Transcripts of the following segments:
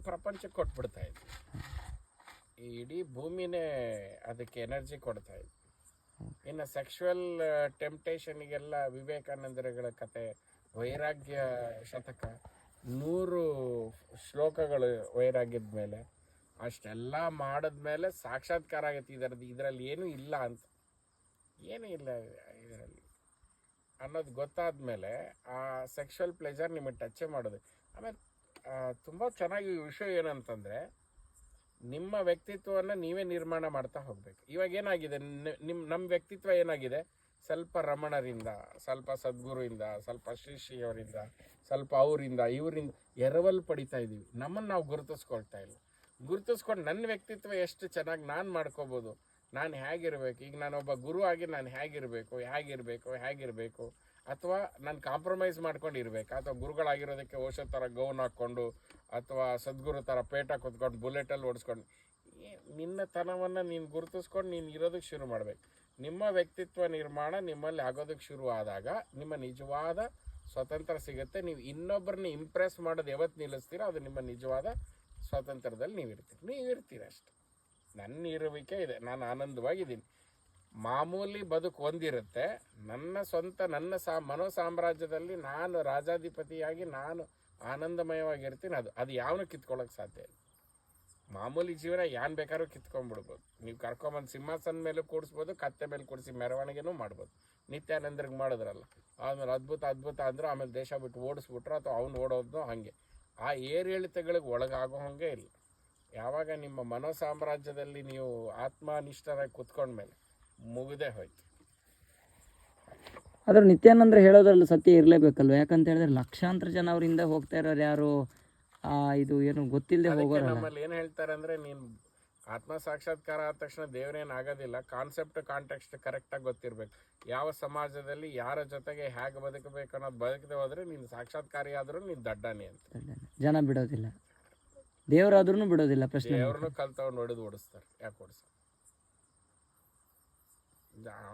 ಪ್ರಪಂಚಕ್ಕೆ ಕೊಟ್ಬಿಡ್ತಾ ಇದ್ವಿ. ಈ ಇಡೀ ಭೂಮಿನೇ ಅದಕ್ಕೆ ಎನರ್ಜಿ ಕೊಡ್ತಾ ಇದ್ವಿ. ಇನ್ನು ಸೆಕ್ಷುವಲ್ ಟೆಂಪ್ಟೇಷನ್ಗೆಲ್ಲ ವಿವೇಕಾನಂದರುಗಳ ಕತೆ, ವೈರಾಗ್ಯ ಶತಕ, ನೂರು ಶ್ಲೋಕಗಳು ವೈರಾಗ್ಯದ ಮೇಲೆ ಅಷ್ಟೆಲ್ಲ ಮಾಡಿದ್ಮೇಲೆ ಸಾಕ್ಷಾತ್ಕಾರ ಆಗೈತಿ ಇದರದ್ದು. ಇದರಲ್ಲಿ ಏನೂ ಇಲ್ಲ ಅಂತ. ಏನೂ ಇಲ್ಲ ಇದರಲ್ಲಿ. ಅನ್ನೋದು ಗೊತ್ತಾದ ಮೇಲೆ ಆ ಸೆಕ್ಷುವಲ್ ಪ್ಲೆಜರ್ ನಿಮಗೆ ಟಚ್ ಮಾಡೋದು. ಆಮೇಲೆ ತುಂಬ ಚೆನ್ನಾಗಿ ವಿಷಯ ಏನಂತಂದರೆ, ನಿಮ್ಮ ವ್ಯಕ್ತಿತ್ವವನ್ನು ನೀವೇ ನಿರ್ಮಾಣ ಮಾಡ್ತಾ ಹೋಗ್ಬೇಕು. ಇವಾಗ ಏನಾಗಿದೆ ನಿಮ್ಮ ನಮ್ಮ ವ್ಯಕ್ತಿತ್ವ ಏನಾಗಿದೆ? ಸ್ವಲ್ಪ ರಮಣರಿಂದ, ಸ್ವಲ್ಪ ಸದ್ಗುರುವಿಂದ, ಸ್ವಲ್ಪ ಶ್ರೀ ಶ್ರೀ ಸ್ವಲ್ಪ ಅವರಿಂದ, ಇವರಿಂದ ಎರವಲ್ ಪಡಿತಾ ಇದ್ದೀವಿ. ನಮ್ಮನ್ನು ನಾವು ಗುರುತಿಸ್ಕೊಳ್ತಾ ಇಲ್ಲ. ಗುರುತಿಸ್ಕೊಂಡು ನನ್ನ ವ್ಯಕ್ತಿತ್ವ ಎಷ್ಟು ಚೆನ್ನಾಗಿ ನಾನು ಮಾಡ್ಕೋಬೋದು? ನಾನು ಹೇಗಿರಬೇಕು, ಈಗ ನಾನೊಬ್ಬ ಗುರು ಆಗಿ ನಾನು ಹೇಗಿರಬೇಕು ಹೇಗಿರಬೇಕು ಹೇಗಿರಬೇಕು, ಅಥವಾ ನಾನು ಕಾಂಪ್ರಮೈಸ್ ಮಾಡ್ಕೊಂಡು ಇರಬೇಕು ಅಥವಾ ಗುರುಗಳಾಗಿರೋದಕ್ಕೆ ಓಷೋ ಥರ ಗೌನ್ ಹಾಕ್ಕೊಂಡು, ಅಥವಾ ಸದ್ಗುರು ಥರ ಪೇಟ ಕುತ್ಕೊಂಡು ಬುಲೆಟಲ್ಲಿ ಓಡಿಸ್ಕೊಂಡು ನಿನ್ನ ತನವನ್ನು ನೀನು ಗುರುತಿಸ್ಕೊಂಡು ನೀನು ಇರೋದಕ್ಕೆ ಶುರು ಮಾಡಬೇಕು. ನಿಮ್ಮ ವ್ಯಕ್ತಿತ್ವ ನಿರ್ಮಾಣ ನಿಮ್ಮಲ್ಲಿ ಆಗೋದಕ್ಕೆ ಶುರು ಆದಾಗ ನಿಮ್ಮ ನಿಜವಾದ ಸ್ವತಂತ್ರ ಸಿಗುತ್ತೆ. ನೀವು ಇನ್ನೊಬ್ಬರನ್ನ ಇಂಪ್ರೆಸ್ ಮಾಡೋದು ಯಾವತ್ತು ನಿಲ್ಲಿಸ್ತೀರೋ ಅದು ನಿಮ್ಮ ನಿಜವಾದ ಸ್ವಾತಂತ್ರ್ಯದಲ್ಲಿ ನೀವು ಇರ್ತೀರಿ. ನೀವು ಇರ್ತೀರಿ ಅಷ್ಟೆ. ನನ್ನ ಇರುವಿಕೆ ಇದೆ. ನಾನು ಆನಂದವಾಗಿದ್ದೀನಿ. ಮಾಮೂಲಿ ಬದುಕು ಒಂದಿರುತ್ತೆ ನನ್ನ ಸ್ವಂತ, ನನ್ನ ಸಾ, ಮನೋ ಸಾಮ್ರಾಜ್ಯದಲ್ಲಿ ನಾನು ರಾಜಾಧಿಪತಿಯಾಗಿ ನಾನು ಆನಂದಮಯವಾಗಿರ್ತೀನಿ. ಅದು ಅದು ಯಾವನು ಕಿತ್ಕೊಳ್ಳೋಕೆ ಸಾಧ್ಯ ಇಲ್ಲ. ಮಾಮೂಲಿ ಜೀವನ ಯಾನ್ ಬೇಕಾದ್ರೂ ಕಿತ್ಕೊಂಡ್ಬಿಡ್ಬೋದು. ನೀವು ಕರ್ಕೊಂಬಂದು ಸಿಂಹಾಸನ ಮೇಲೆ ಕೂಡಿಸ್ಬೋದು, ಕತ್ತೆ ಮೇಲೆ ಕೂಡಿಸಿ ಮೆರವಣಿಗೆನೂ ಮಾಡ್ಬೋದು. ನಿತ್ಯಾನಂದ್ರಿಗೆ ಮಾಡಿದ್ರಲ್ಲ, ಆಮೇಲೆ ಅದ್ಭುತ ಅದ್ಭುತ ಅಂದ್ರೆ ಆಮೇಲೆ ದೇಶ ಬಿಟ್ಟು ಓಡಿಸ್ಬಿಟ್ರು ಅಥವಾ ಅವ್ನು ಓಡೋದ್ನೋ ಹಾಗೆ. ಆ ಏರಿಳಿತಗಳಿಗೆ ಒಳಗಾಗೋ ಹಾಗೆ ಇಲ್ಲ. ಯಾವಾಗ ನಿಮ್ಮ ಮನೋ ಸಾಮ್ರಾಜ್ಯದಲ್ಲಿ ನೀವು ಆತ್ಮನಿಷ್ಠರಾಗಿ ಕುತ್ಕೊಂಡ್ಮೇಲೆ ಮುಗಿದೇ ಹೋಯ್ತು? ಆದ್ರೆ ನಿತ್ಯಾನಂದ್ರ ಹೇಳೋದ್ರಲ್ಲಿ ಸತ್ಯ ಇರಲೇಬೇಕಲ್ವ? ಯಾಕಂತ ಹೇಳಿದ್ರೆ ಲಕ್ಷಾಂತರ ಜನ ಅವರಿಂದ ಹೋಗ್ತಾ ಇರೋರು ಯಾರು? ಆ ಇದು ಏನು ಗೊತ್ತಿಲ್ಲದೆ ಹೋಗೋರು ನಮ್ಮಲ್ಲಿ ಏನು ಹೇಳ್ತಾರೆ ಅಂದ್ರೆ ನೀನು ಆತ್ಮ ಸಾಕ್ಷಾತ್ಕಾರ ಆದ ತಕ್ಷಣ ದೇವ್ರೇನ್ ಆಗೋದಿಲ್ಲ ಕಾನ್ಸೆಪ್ಟ್ ಕಾಂಟೆಕ್ಸ್ಟ್ ಕರೆಕ್ಟಾಗಿ ಗೊತ್ತಿರಬೇಕು. ಯಾವ ಸಮಾಜದಲ್ಲಿ ಯಾರ ಜೊತೆಗೆ ಹೇಗೆ ಬದುಕಬೇಕು ಅನ್ನೋದು ಬದುಕದೆ ಹೋದ್ರೆ ನೀನು ಸಾಕ್ಷಾತ್ಕಾರಿ ಆದ್ರೂ ನೀನು ದಡ್ಡಾನೆ ಅಂತ. ಜನ ಬಿಡೋದಿಲ್ಲ. ದೇವರಾದ್ರೂ ಬಿಡೋದಿಲ್ಲ ಪ್ರಶ್ನೆ ಅಂತ ಓಡಿಸ್ತಾರೆ. ಯಾಕೆ ಓಡಿಸ್ತಾರೆ?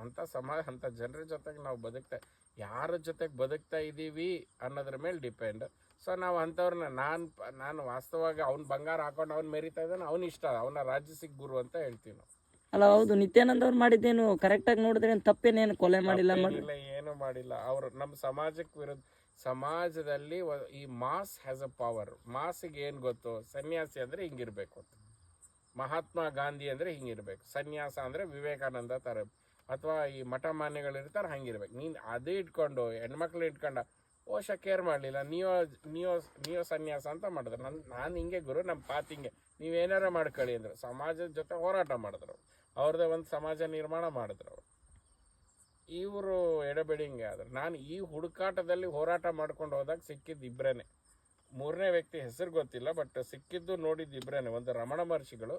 ಅಂಥ ಸಮಾಜ ಅಂತ ಜನರ ಜೊತೆಗೆ ನಾವು ಬದುಕ್ತಾ ಯಾರ ಜೊತೆಗೆ ಬದುಕ್ತಾ ಇದ್ದೀವಿ ಅನ್ನೋದ್ರ ಮೇಲೆ ಡಿಪೆಂಡ್. ಸೊ ನಾವು ಅಂಥವ್ರನ್ನ ನಾನು ನಾನು ವಾಸ್ತವವಾಗಿ ಅವ್ನ ಬಂಗಾರ ಹಾಕೊಂಡು ಅವ್ನು ಮೆರಿತಾ ಇದ್ದಾನೆ ಅವ್ನು ಇಷ್ಟ ಅವನ ರಾಜ್ಯಸಿಕ್ ಗುರು ಅಂತ ಹೇಳ್ತೀವಿ ನಾವು. ಅಲ್ಲ ಹೌದು. ನಿತ್ಯಾನಂದ ಅವ್ರು ಮಾಡಿದ್ದೇನು ಕರೆಕ್ಟಾಗಿ ನೋಡಿದ್ರೆ ಏನು ತಪ್ಪೇನೇನು ಕೊಲೆ ಮಾಡಿಲ್ಲ ಮಾಡಿಲ್ಲ ಏನು ಮಾಡಿಲ್ಲ. ಅವರು ನಮ್ಮ ಸಮಾಜಕ್ಕೆ ವಿರುದ್ಧ ಸಮಾಜದಲ್ಲಿ ಈ ಮಾಸ್ ಹ್ಯಾಸ್ ಅ ಪವರ್ ಮಾಸಿಗೆ ಏನು ಗೊತ್ತು? ಸನ್ಯಾಸಿ ಅಂದರೆ ಹಿಂಗಿರಬೇಕು ಅಂತ. ಮಹಾತ್ಮ ಗಾಂಧಿ ಅಂದರೆ ಹಿಂಗಿರ್ಬೇಕು. ಸನ್ಯಾಸ ಅಂದರೆ ವಿವೇಕಾನಂದ ಥರ ಅಥವಾ ಈ ಮಠ ಮಾನ್ಯಗಳಿರ್ತಾರೆ ಹಂಗಿರ್ಬೇಕು. ನೀನು ಅದೇ ಇಟ್ಕೊಂಡು, ಹೆಣ್ಮಕ್ಳು ಇಟ್ಕೊಂಡ ಓಶ ಕೇರ್ ಮಾಡಲಿಲ್ಲ. ನಿಯೋ ನಿಯೋ ನಿಯೋ ಸನ್ಯಾಸ ಅಂತ ಮಾಡಿದ್ರು. ನನ್ನ ನಾನು ಹಿಂಗೆ ಗುರು ನಮ್ಮ ಪಾತ್ ಹಿಂಗೆ. ನೀವೇನಾರ ಮಾಡ್ಕೊಳ್ಳಿ ಅಂದರು. ಸಮಾಜದ ಜೊತೆ ಹೋರಾಟ ಮಾಡಿದ್ರು. ಅವ್ರದ್ದೇ ಒಂದು ಸಮಾಜ ನಿರ್ಮಾಣ ಮಾಡಿದ್ರು. ಇವರು ಎಡಬೇಡಿಂಗೆ ಆದ್ರೆ. ನಾನು ಈ ಹುಡುಕಾಟದಲ್ಲಿ ಹೋರಾಟ ಮಾಡ್ಕೊಂಡು ಹೋದಾಗ ಸಿಕ್ಕಿದ್ದು ಇಬ್ಬರೇನೆ ಮೂರನೇ ವ್ಯಕ್ತಿ ಹೆಸರು ಗೊತ್ತಿಲ್ಲ ಬಟ್ ಸಿಕ್ಕಿದ್ದು ನೋಡಿದ್ದು ಇಬ್ಬರೇನೆ ಒಂದು ರಮಣ ಮಹರ್ಷಿಗಳು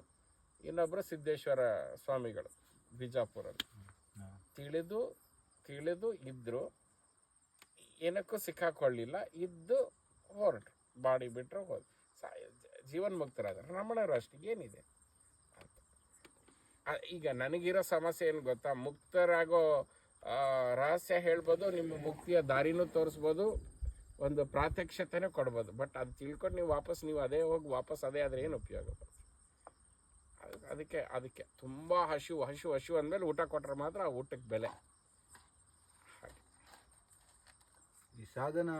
ಇನ್ನೊಬ್ಬರು ಸಿದ್ದೇಶ್ವರ ಸ್ವಾಮಿಗಳು ಬಿಜಾಪುರಲ್ಲಿ. ತಿಳಿದು ತಿಳಿದು ಇದ್ದರು ಏನಕ್ಕೂ ಸಿಕ್ಕಾಕೊಳ್ಳಿಲ್ಲ ಇದ್ದು ಹೊರಟು ಬಾಡಿ ಬಿಟ್ಟರು ಹೋದ್ ಜೀವನ್ ಮುಕ್ತರಾದ್ರೆ. ರಮಣರು ಅಷ್ಟಿಗೆ ಏನಿದೆ? ಈಗ ನನಗಿರೋ ಸಮಸ್ಯೆ ಏನು ಗೊತ್ತಾ? ಮುಕ್ತರಾಗೋ ರಹಸ್ಯ ಹೇಳ್ಬೋದು, ನಿಮ್ಮ ಮುಕ್ತಿಯ ದಾರಿನೂ ತೋರಿಸ್ಬೋದು, ಒಂದು ಪ್ರಾತ್ಯಕ್ಷತೆನೂ ಕೊಡ್ಬೋದು. ಬಟ್ ಅದು ತಿಳ್ಕೊಂಡು ನೀವು ವಾಪಸ್, ನೀವು ಅದೇ ಹೋಗಿ ವಾಪಸ್ ಅದೇ ಆದರೆ ಏನು ಉಪಯೋಗ ಅದಕ್ಕೆ ಅದಕ್ಕೆ ತುಂಬ ಹಶು ಹಶು ಹಶು ಅಂದಮೇಲೆ ಊಟ ಕೊಟ್ಟರೆ ಮಾತ್ರ ಆ ಊಟಕ್ಕೆ ಬೆಲೆ. ಈ ಸಾಧನ